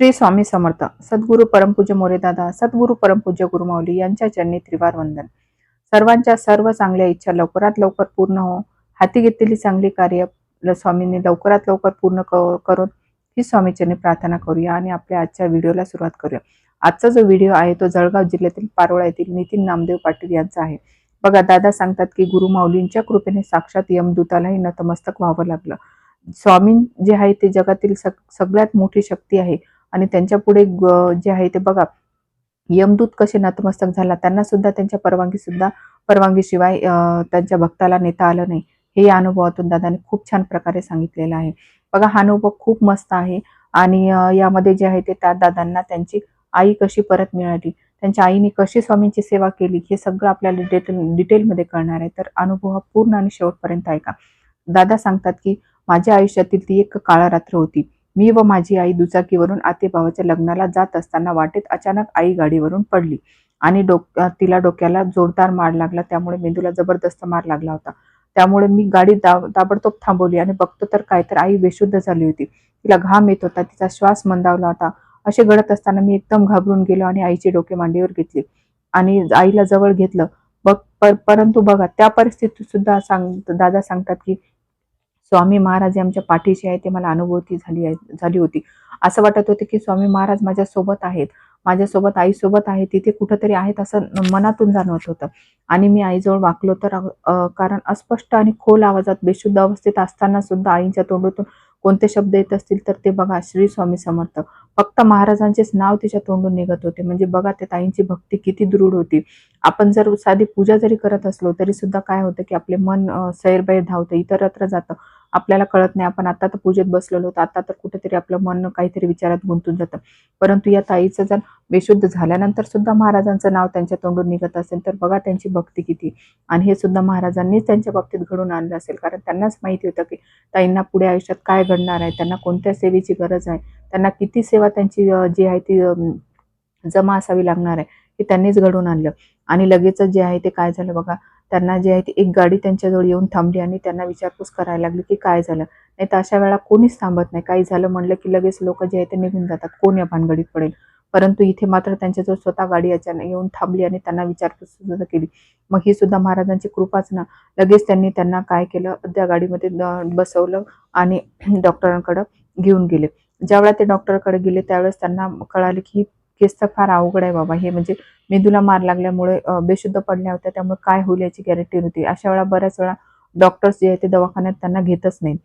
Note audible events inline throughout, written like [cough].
श्री स्वामी समर्थ सद्गुरू परमपूज्य मोरेदादा सद्गुरू परमपूज्य गुरुमाऊली यांच्या चरणी त्रिवार वंदन. सर्वांच्या सर्व चांगल्या इच्छा लवकरात लवकर पूर्ण हो. हाती घेतलेली चांगली कार्य स्वामींनी लवकरात लवकर पूर्ण क- करून ही स्वामीचरणी प्रार्थना करूया आणि आपल्या आजच्या व्हिडिओला सुरुवात करूया. आजचा जो व्हिडिओ आहे तो जळगाव जिल्ह्यातील पारोळा येथील नितीन नामदेव पाटील यांचा आहे. बघा दादा सांगतात की गुरु माऊलींच्या कृपेने साक्षात यमदूतालाही नतमस्तक व्हावं लागलं. स्वामी जे आहे ते जगातील सग- सगळ्यात मोठी शक्ती आहे. आणि त्यांच्या पुढे ग- जे आहे ते बघा. यमदूत कसे नतमस्तक झाला त्यांना सुद्धा त्यांच्या परवानगी सुद्धा परवानगीशिवाय त्यांच्या भक्ताला नेता आलं नाही. हे या अनुभवातून दादाने खूप छान प्रकारे सांगितलेलं आहे. बघा हा अनुभव खूप मस्त आहे. आणि यामध्ये जे आहे ते त्या दादांना त्यांची आई कशी परत मिळाली त्यांच्या आईने कशी स्वामींची सेवा केली हे सगळं आपल्याला डिटेल डिटेलमध्ये कळणार आहे. तर अनुभव हा पूर्ण आणि शेवटपर्यंत ऐका. दादा सांगतात की माझ्या आयुष्यातील ती एक काळा रात्र होती. मी व माझी आई दुचाकीवरून आतेभावाच्या लग्नाला जात असताना वाटेत अचानक आई गाडीवरून पडली आणि डोक तिला डोक्याला जोरदार मार लागला. त्यामुळे मेंदूला जबरदस्त मार लागला होता. त्यामुळे मी गाडी दा- ताबडतोब थांबवली आणि बघतो तर काय तर आई बेशुद्ध झाली होती. तिला घाम येत होता. तिचा श्वास मंदावला होता. असे घडत असताना मी एकदम घाबरून गेलो आणि आईचे डोके मांडीवर घेतले आणि आईला जवळ घेतलं. बघ पर- परंतु बघा त्या परिस्थितीत सुद्धा सांग दादा सांगतात की स्वामी महाराज हे आमच्या पाठीशी आहे ते मला अनुभूती झाली आहे झाली होती. असं वाटत होते की स्वामी महाराज माझ्यासोबत आहेत माझ्यासोबत आईसोबत आहे तिथे कुठंतरी आहेत असं मनातून जाणवत होतं. आणि मी आईजवळ वाकलो तर कारण अस्पष्ट आणि खोल आवाजात बेशुद्ध अवस्थेत असताना सुद्धा आईच्या तोंडातून कोणते शब्द येत असतील तर ते बघा श्री स्वामी समर्थ. फक्त महाराजांचेच नाव तिच्या तोंडून निघत होते. म्हणजे बघा त्या ताईंची भक्ती किती दृढ होती. आपण जर साधी पूजा जरी करत असलो तरी सुद्धा काय होतं की आपले मन सैरबैर धावतं इतरत्र जातं. आपल्याला कळत नाही. आपण आता तर पूजेत बसलेलो होतो. आता तर कुठेतरी आपलं मन काहीतरी विचारात गुंतून जातं. परंतु या ताईचं जर बेशुद्ध झाल्यानंतर सुद्धा महाराजांचं नाव त्यांच्या तोंडून निघत असेल तर बघा त्यांची भक्ती किती. आणि हे सुद्धा महाराजांनीच त्यांच्या बाबतीत घडून आणलं असेल. कारण त्यांनाच माहिती होतं की ताईंना पुढे आयुष्यात काय घडणार आहे. त्यांना कोणत्या सेवेची गरज आहे? त्यांना किती सेवा त्यांची जी आहे ती जमा असावी लागणार आहे हे त्यांनीच घडून आणलं. आणि लगेचच जे आहे ते काय झालं बघा? त्यांना जे आहे ती एक गाडी त्यांच्याजवळ येऊन थांबली आणि त्यांना विचारपूस करायला लागली की काय झालं? नाही तर अशा वेळा कोणीच थांबत नाही. काही झालं म्हणलं की लगेच लोक जे आहे ते निघून जातात. कोण या भानगडीत पडेल? परंतु इथे मात्र त्यांच्याजवळ स्वतः गाडी अचानक येऊन थांबली आणि त्यांना विचारपूस सुद्धा केली. मग ही सुद्धा महाराजांची कृपाच ना. लगेच त्यांनी त्यांना काय केलं? त्या गाडीमध्ये बसवलं आणि [clears throat] डॉक्टरांकडे घेऊन गेले. ज्यावेळेला ते डॉक्टरकडे गेले त्यावेळेस त्यांना कळाले की केस तर फार अवघड आहे बाबा. हे म्हणजे मेंदूला मार लागल्यामुळे बेशुद्ध पडल्या होत्या त्यामुळे काय होईल याची गॅरंटी नव्हती. अशा वेळा बऱ्याच वेळा डॉक्टर्स जे आहे ते दवाखान्यात त्यांना घेतच नाहीत.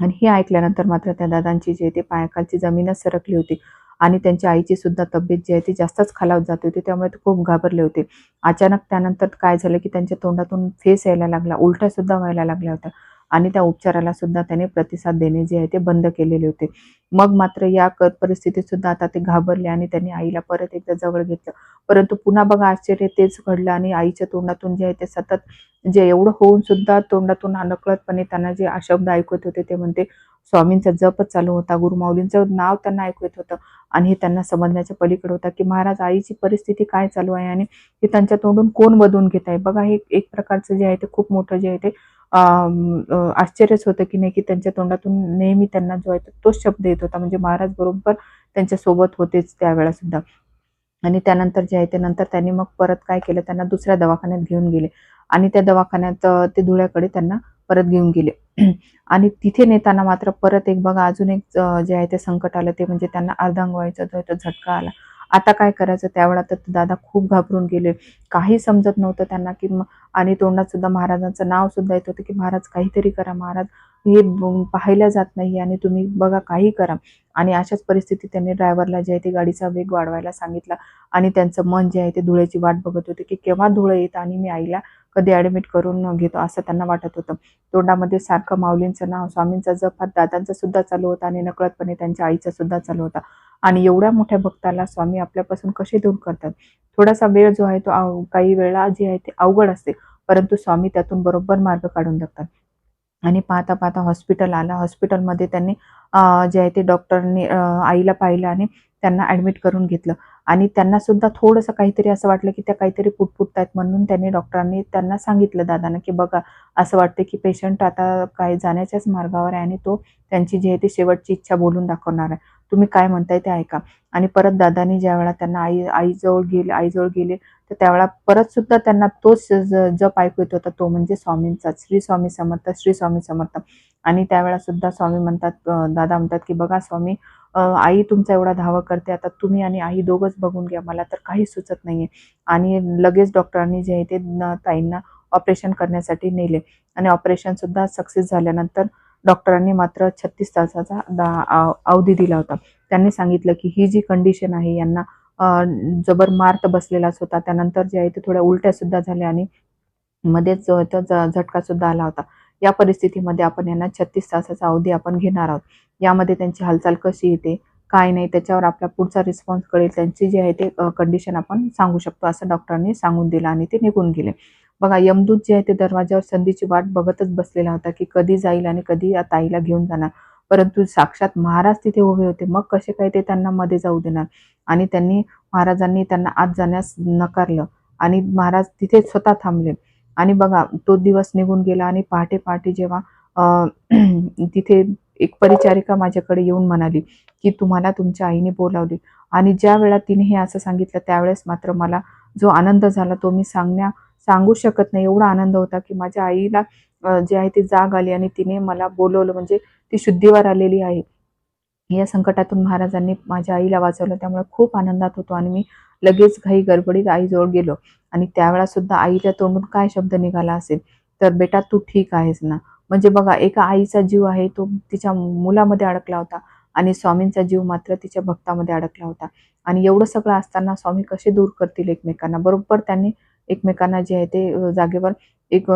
आणि हे ऐकल्यानंतर मात्र त्या दादांची जी आहे ते पायाखालची जमीनच सरकली होती. आणि त्यांच्या आईची सुद्धा तब्येत जी आहे ती जास्तच खालावत जात होती त्यामुळे ते खूप घाबरले होते. अचानक त्यानंतर काय झालं की त्यांच्या तोंडातून फेस यायला लागला उलट्या सुद्धा व्हायला लागल्या होत्या. आणि त्या उपचाराला सुद्धा त्याने प्रतिसाद देणे जे आहे ते बंद केलेले होते. मग मात्र या परिस्थितीत सुद्धा आता ते घाबरले आणि त्यांनी आईला परत एकदा जवळ घेतलं. परंतु पुन्हा बघा आश्चर्य तेच घडलं आणि आईच्या तोंडातून जे आहे ते सतत जे एवढं होऊन सुद्धा तोंडातून अनकळतपणे त्यांना जे शब्द ऐकत होते ते म्हणते स्वामींचा जपच चालू होता गुरुमाऊलींचं नाव त्यांना ऐकू येत होतं. आणि हे त्यांना समजण्याच्या पलीकडे होता की महाराज आईची परिस्थिती काय चालू आहे आणि हे त्यांच्या तोंडून कोण बदलून घेत आहे? बघा हे एक प्रकारचं जे आहे ते खूप मोठं जे आहे ते आश्चर्यच होतं की नाही की त्यांच्या तोंडातून नेहमी त्यांना जो आहे तो- तोच शब्द येत होता. म्हणजे महाराज बरोबर त्यांच्यासोबत होतेच त्यावेळेला सुद्धा. आणि त्यानंतर जे आहे ते नंतर त्यांनी मग परत काय केलं? त्यांना दुसऱ्या दवाखान्यात घेऊन गेले. आणि त्या दवाखान्यात ते धुळ्याकडे त्यांना परत घेऊन गेले. [clears throat] आणि तिथे नेताना मात्र परत एक बघा अजून एक जे आहे ते संकट आलं. ते म्हणजे त्यांना अर्धांग व्हायचं जो आहे तो झटका आला. आता काय करायचं? त्यावेळा तर दादा खूप घाबरून गेले. काही समजत नव्हतं त्यांना की मग आणि तोंडात सुद्धा महाराजांचं नाव सुद्धा येत होतं की महाराज काहीतरी करा महाराज. हे ब- पाहिलं जात नाही आणि तुम्ही बघा काही करा. आणि अशाच परिस्थितीत त्यांनी ड्रायव्हरला जे आहे ते गाडीचा वेग वाढवायला सांगितला. आणि त्यांचं मन जे आहे ते धुळ्याची वाट बघत होते की केव्हा धुळं येतं आणि मी आईला कधी ॲडमिट करून घेतो असं त्यांना वाटत होतं. तोंडामध्ये सारखं माऊलींचं नाव स्वामींचा जप दादांचा सुद्धा चालू होता आणि नकळतपणे त्यांच्या आईचा सुद्धा चालू होता. आणि एवढ्या मोठ्या भक्ताला स्वामी आपल्यापासून कसे दूर करतात? थोडासा वेळ जो आहे तो काही वेळा जे आहे ते अवघड असते परंतु स्वामी त्यातून बरोबर मार्ग काढून टाकतात आणि पाहता पाहता हॉस्पिटल आला. हॉस्पिटलमध्ये त्यांनी अं, जे आहे ते डॉक्टरनी आईला पाहिलं आणि त्यांना ॲडमिट करून घेतलं. आणि त्यांना सुद्धा थोडंसं काहीतरी असं वाटलं की त्या काहीतरी पुटपुटतायत म्हणून त्यांनी डॉक्टरांनी त्यांना सांगितलं दादांना की बघा असं वाटतं की पेशंट आता काय जाण्याच्याच मार्गावर आहे आणि तो त्यांची जी आहे ती शेवटची इच्छा बोलून दाखवणार आहे. तुम्ही काय म्हणताय ते ऐका. आणि परत दादानी ज्या वेळा त्यांना आई आईजवळ गेले आईजवळ गेले तर त्यावेळा परत सुद्धा त्यांना तोच जप ऐकू येत होता. तो म्हणजे स्वामींचा श्री स्वामी समर्थ श्री स्वामी समर्थ. आणि त्यावेळा सुद्धा स्वामी म्हणतात दादा म्हणतात की बघा स्वामी आई तुमचा एवढा धावा करते आता तुम्ही आणि आई दोघंच बघून घ्या मला तर काही सुचत नाहीये. आणि लगेच डॉक्टरांनी जे आहे ते ताईंना ऑपरेशन करण्यासाठी नेले. आणि ऑपरेशन सुद्धा सक्सेस झाल्यानंतर डॉक्टरांनी मात्र छत्तीस तासाचा दा- अवधी दिला होता. त्यांनी सांगितलं की ही जी कंडिशन आहे यांना जबर मार्त बसलेलाच होता त्यानंतर जे आहे ते थोड्या उलट्या सुद्धा झाल्या आणि मध्येच झटका सुद्धा आला होता. या परिस्थितीमध्ये आपण यांना छत्तीस तासाचा अवधी आपण घेणार आहोत. यामध्ये त्यांची हालचाल कशी येते काय नाही त्याच्यावर आपला पुढचा रिस्पॉन्स कळेल त्यांची जी आहे ते कंडिशन आपण सांगू शकतो असं डॉक्टरांनी सांगून दिलं आणि ते निघून गेले. बघा यमदूत जे आहे ते दरवाजावर संधीची वाट बघतच बसलेला होता की कधी जाईल आणि कधी या ताईला घेऊन जाणार. परंतु साक्षात महाराज तिथे उभे होते. मग कसे काय ते त्यांना मध्ये जाऊ देणार? आणि त्यांनी महाराजांनी त्यांना आत जाण्यास नकारलं आणि महाराज तिथे स्वतः थांबले. आणि बघा तो दिवस निघून गेला आणि पहाटे पहाटे जेव्हा अं, [clears throat] तिथे एक परिचारिका माझ्याकडे येऊन म्हणाली की तुम्हाला तुमच्या आईने बोलावले. आणि ज्या वेळा तिने हे असं सांगितलं त्यावेळेस मात्र मला जो आनंद झाला तो मी सांगण्या सांगू शकत नाही. एवढा आनंद होता की माझ्या आईला जे आहे ती जाग आली आणि तिने मला बोलवलं. म्हणजे ती शुद्धीवर आलेली आहे. या संकटातून महाराजांनी माझ्या आईला वाचवलं. त्यामुळे खूप आनंदात होतो आणि मी लगेच घाई गडबडीत आईजवळ गेलो. आणि त्यावेळा सुद्धा आईच्या तोंडून काय शब्द निघाला असेल? तर बेटा तू ठीक आहेस ना? म्हणजे बघा एका आईचा जीव आहे तो तिच्या मुलामध्ये अडकला होता आणि स्वामींचा जीव मात्र तिच्या भक्तामध्ये अडकला होता. आणि एवढं सगळं असताना स्वामी कसे दूर करतील एकमेकांना? बरोबर त्यांनी एकमेकांना जे आहे ते जागेवर एक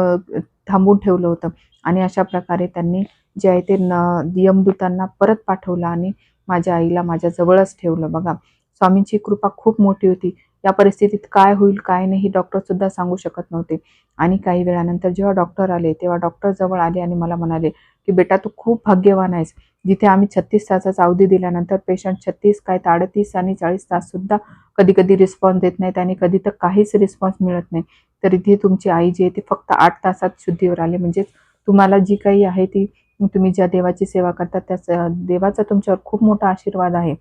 थांबून ठेवलं होतं. आणि अशा प्रकारे त्यांनी जे आहे ते न यमदूतांना परत पाठवलं आणि माझ्या आईला माझ्या जवळच ठेवलं बघा. स्वामींची कृपा खूप मोठी होती. या परिस्थितीत काय होईल काय नाही डॉक्टर सुद्धा सांगू शकत नव्हते. आणि काही वेळानंतर जेव्हा डॉक्टर आले तेव्हा डॉक्टर जवळ आले आणि मला म्हणाले की बेटा तू खूप भाग्यवान आहेस. जिथे आम्ही छत्तीस तासाचा अवधी दिल्यानंतर पेशंट छत्तीस काय तर अडतीस आणि चाळीस तास सुद्धा कधी कधी रिस्पॉन्स देत नाहीत आणि कधी तर काहीच रिस्पॉन्स मिळत नाही. तर इथे तुमची आई जी आहे ती फक्त आठ तासात शुद्धीवर आली. म्हणजेच तुम्हाला जी काही आहे ती तुम्ही ज्या देवाची सेवा करता त्या देवाचा तुमच्यावर खूप मोठा आशीर्वाद आहे.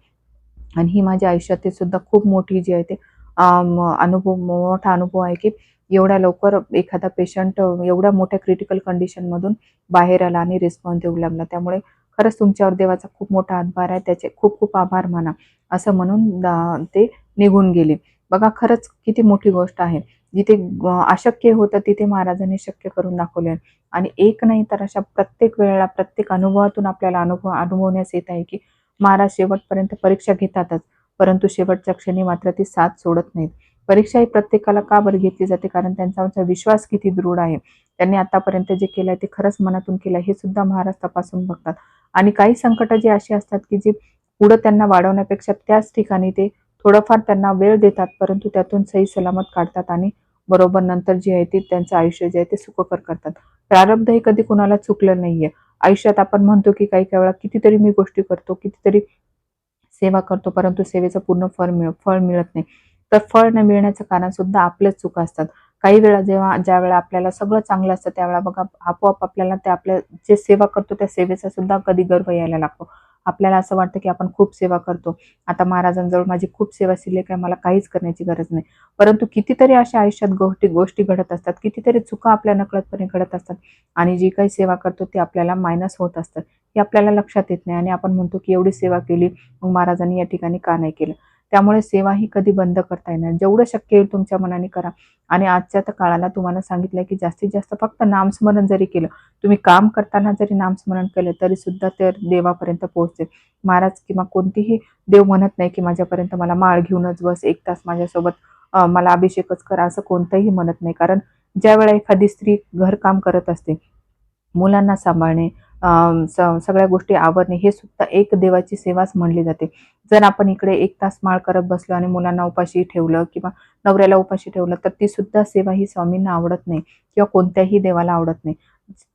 आणि ही माझ्या आयुष्यातील सुद्धा खूप मोठी जी आहे ते अनुभव मोठा अनुभव आहे की एवढ्या लवकर एखादा पेशंट एवढ्या मोठ्या क्रिटिकल कंडिशनमधून बाहेर आला आणि रिस्पॉन्स देऊ लागला. त्यामुळे खरंच तुमच्यावर देवाचा खूप मोठा हातभार आहे. त्याचे खूप खूप आभार माना असं म्हणून दा- ते निघून गेले. बघा खरंच किती मोठी गोष्ट आहे. जिथे अशक्य होतं तिथे महाराजांनी शक्य करून दाखवले आणि एक नाही तर अशा प्रत्येक वेळेला प्रत्येक अनुभवातून आपल्याला अनुभव अनुभवण्यास येत आहे की महाराज शेवटपर्यंत परीक्षा घेतातच. परंतु शेवटच्या क्षणी मात्र ती साथ सोडत नाहीत. परीक्षा ही प्रत्येकाला का बरं घेतली जाते? कारण त्यांचा विश्वास किती दृढ आहे? त्यांनी आतापर्यंत जे केलं आहे ते खरंच मनातून केलं आहे हे सुद्धा महाराज तपासून बघतात. आणि काही संकट जे अशी असतात की जे पुढं त्यांना वाढवण्यापेक्षा त्याच ठिकाणी ते थोडंफार त्यांना वेळ देतात परंतु त्यातून सही सलामत काढतात आणि बरोबर नंतर जे आहे ते त्यांचं आयुष्य जे आहे ते सुखकर करतात. प्रारब्ध हे कधी कुणाला चुकलं नाहीये. आयुष्यात आपण म्हणतो की काही काही वेळा कितीतरी मी गोष्टी करतो कितीतरी सेवा करतो परंतु सेवेचं पूर्ण फळ मिळ फळ मिळत नाही. तर फळ न मिळण्याचं कारण सुद्धा आपल्याच चुका असतात. काही वेळा जेव्हा ज्या वेळा आपल्याला सगळं चांगलं असतं त्यावेळेला बघा आपोआप आपल्याला ते आपल्या जे सेवा करतो त्या सेवेचा सुद्धा कधी गर्व यायला लागतो. आपल्याला असं वाटतं की आपण खूप सेवा करतो. आता महाराजांजवळ माझी खूप सेवा शिल्लक आहे मला काहीच करण्याची गरज नाही. परंतु कितीतरी अशा आयुष्यात गोष्टी गोष्टी घडत असतात. कितीतरी चुका आपल्या नकळतपणे घडत असतात. आणि जी काही सेवा करतो ती आपल्याला मायनस होत असतात. हे आपल्याला लक्षात येत नाही. आणि आपण म्हणतो की एवढी सेवा केली मग महाराजांनी या ठिकाणी का नाही केलं? त्यामुळे सेवा ही कधी बंद करता येणार जेवढं शक्य होईल तुमच्या मनाने करा. आणि आजच्या तर काळाला तुम्हाला सांगितलं की जास्तीत जास्त फक्त नामस्मरण जरी केलं तुम्ही काम करताना जरी नामस्मरण केलं तरी सुद्धा ते देवापर्यंत पोहोचते महाराज किंवा कोणतीही देव म्हणत नाही की माझ्यापर्यंत मला माळ घेऊनच बस एक तास माझ्यासोबत मला अभिषेकच करा असं कोणतंही म्हणत नाही. कारण ज्या वेळा एखादी स्त्री घरकाम करत असते मुलांना सांभाळणे सगळ्या गोष्टी आवरणे हे सुद्धा एक देवाची सेवाच म्हणली जाते. जर आपण इकडे एक तास माळ करत बसलो आणि मुलांना उपाशी ठेवलं किंवा नवऱ्याला उपाशी ठेवलं तर ती सुद्धा सेवा ही स्वामींना आवडत नाही किंवा कोणत्याही देवाला आवडत नाही.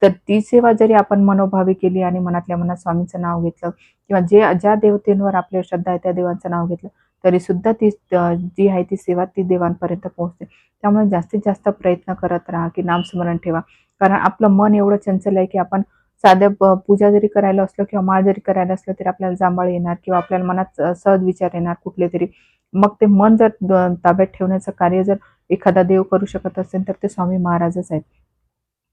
तर ती सेवा जरी आपण मनोभावी केली आणि मनातल्या मनात स्वामींचं नाव घेतलं किंवा जे ज्या देवतेंवर आपल्या श्रद्धा आहे त्या देवांचं नाव घेतलं तरी सुद्धा ती जी आहे ती सेवा ती देवांपर्यंत पोहोचते. त्यामुळे जास्तीत जास्त प्रयत्न करत राहा की नामस्मरण ठेवा. कारण आपलं मन एवढं चंचल आहे की आपण साध्या प- पूजा जरी करायला असलो किंवा माळ जरी करायला असलं तरी आपल्याला जांभळ येणार किंवा आपल्याला मनात सहज विचार येणार कुठले तरी. मग ते मन जर द- ताब्यात ठेवण्याचं कार्य जर एखादा देव करू शकत असेल तर ते स्वामी महाराजच आहेत.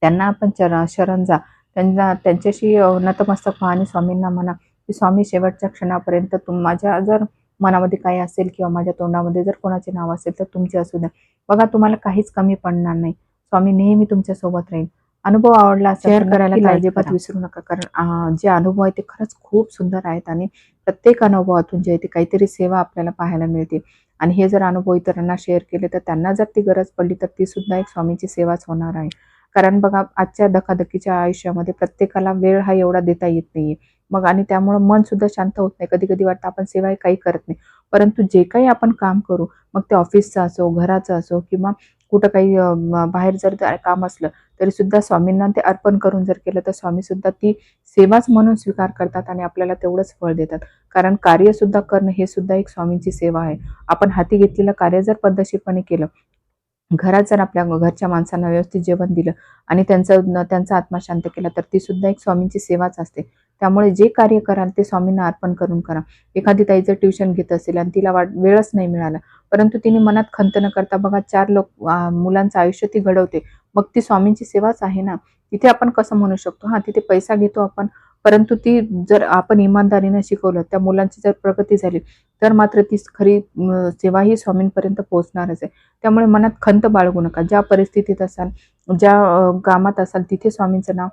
त्यांना आपण चर शरण जा. त्यांना त्यांच्याशी नतमस्तक व्हा आणि स्वामींना म्हणा की स्वामी शेवटच्या क्षणापर्यंत तुम माझ्या जर मनामध्ये काही असेल किंवा माझ्या तोंडामध्ये जर कोणाचे नाव असेल तर तुमचे असू द्या. बघा तुम्हाला काहीच कमी पडणार नाही. स्वामी नेहमी तुमच्यासोबत राहील अनुभव आवडला तर करायला करा. विसरू नका. कारण जे अनुभव आहेत ते खरंच खूप सुंदर आहेत आणि प्रत्येक अनुभवातून जे आहे ते काहीतरी सेवा आपल्याला पाहायला मिळते. आणि हे जर अनुभव इतरांना शेअर केले तर त्यांना जर ती गरज पडली तर ती सुद्धा एक स्वामीची सेवाच होणार आहे. कारण बघा आजच्या धकाधकीच्या आयुष्यामध्ये प्रत्येकाला वेळ हा एवढा देता येत नाहीये. मग आणि त्यामुळं मन सुद्धा शांत होत नाही. कधी कधी वाटतं आपण सेवा काही करत नाही. परंतु जे काही आपण काम करू मग ते ऑफिसचं असो घराचं असो किंवा कुठं काही बाहेर जर काम असलं तरी सुद्धा स्वामींना ते अर्पण करून जर केलं तर स्वामी सुद्धा ती सेवाच म्हणून स्वीकार करतात आणि आपल्याला तेवढंच फळ देतात. कारण कार्य सुद्धा करणं हे सुद्धा एक स्वामींची सेवा आहे. आपण हाती घेतलेलं कार्य जर पद्धतशीरपणे केलं घरात जर आपल्या घरच्या माणसांना व्यवस्थित जेवण दिलं आणि त्यांचं न- त्यांचा आत्मा शांत केला तर ती सुद्धा एक स्वामींची सेवाच असते. त्यामुळे जे कार्य कराल ते स्वामींना अर्पण करून करा. एखादी ताई जर ट्युशन घेत असेल आणि तिला वाट वेळच नाही मिळाला परंतु तिने मनात खंत न करता बघा चार लोक मुलांचं आयुष्य ती घडवते. मग ती स्वामींची सेवाच आहे ना. तिथे आपण कसं म्हणू शकतो? हा तिथे पैसा घेतो आपण. परंतु ती जर आपण इमानदारीने शिकवलं त्या मुलांची जर प्रगती झाली तर मात्र ती खरी सेवा ही स्वामींपर्यंत पोहोचणारच आहे. त्यामुळे मनात खंत बाळगू नका. ज्या परिस्थितीत असाल ज्या गामात कामात असाल तिथे स्वामींचं नाव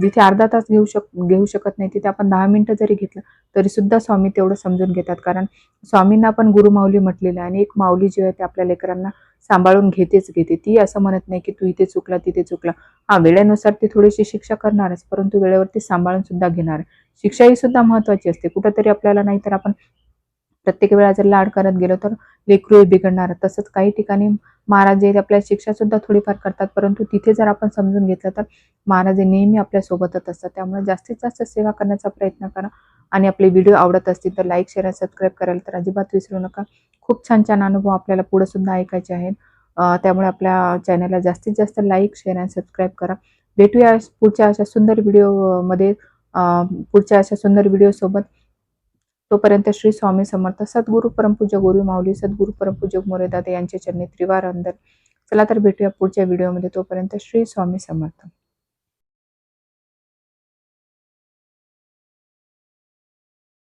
जिथे अर्धा तास घेऊ शक घेऊ शकत नाही. तिथे आपण दहा मिनिटं जरी घेतलं तरी सुद्धा स्वामी तेवढं समजून घेतात. कारण स्वामींना पण गुरुमाऊली म्हटलेलं आहे आणि एक माऊली जी आहे ते आपल्या लेकरांना सांभाळून घेतेच घेते. ती असं म्हणत नाही की तू इथे चुकला तिथे चुकला. हा वेळेनुसार ती थोडीशी शिक्षा करणारच परंतु वेळेवरती सांभाळून सुद्धा घेणार. आहे. शिक्षा ही सुद्धा महत्वाची असते. कुठंतरी आपल्याला नाही तर आपण प्रत्येक वेळा जर लाड करत गेलो तर लेकरू बिघडणार. तसंच काही ठिकाणी महाराज जे आहेत शिक्षा सुद्धा थोडीफार करतात परंतु तिथे जर आपण समजून घेतलं तर महाराज हे नेहमी आपल्या सोबतच असतात. त्यामुळे जास्तीत जास्त सेवा करण्याचा प्रयत्न करा आणि आपले व्हिडिओ आवडत असतील तर लाईक शेअर आणि सबस्क्राईब करायला तर अजिबात विसरू नका. खूप छान छान अनुभव आपल्याला पुढे सुद्धा ऐकायचे आहेत. त्यामुळे आपल्या चॅनलला जास्तीत जास्त लाईक शेअर आणि सबस्क्राईब करा. भेटूया पुढच्या अशा सुंदर व्हिडिओमध्ये पुढच्या अशा सुंदर व्हिडिओसोबत. तोपर्यंत श्री स्वामी समर्थ सद्गुरू परमपूज्य गुरु माऊली सद्गुरू परमपूज्य मोरेदादा यांचे चरणी त्रिवार अंदर. चला तर भेटूया पुढच्या व्हिडिओमध्ये तोपर्यंत श्री स्वामी समर्थ.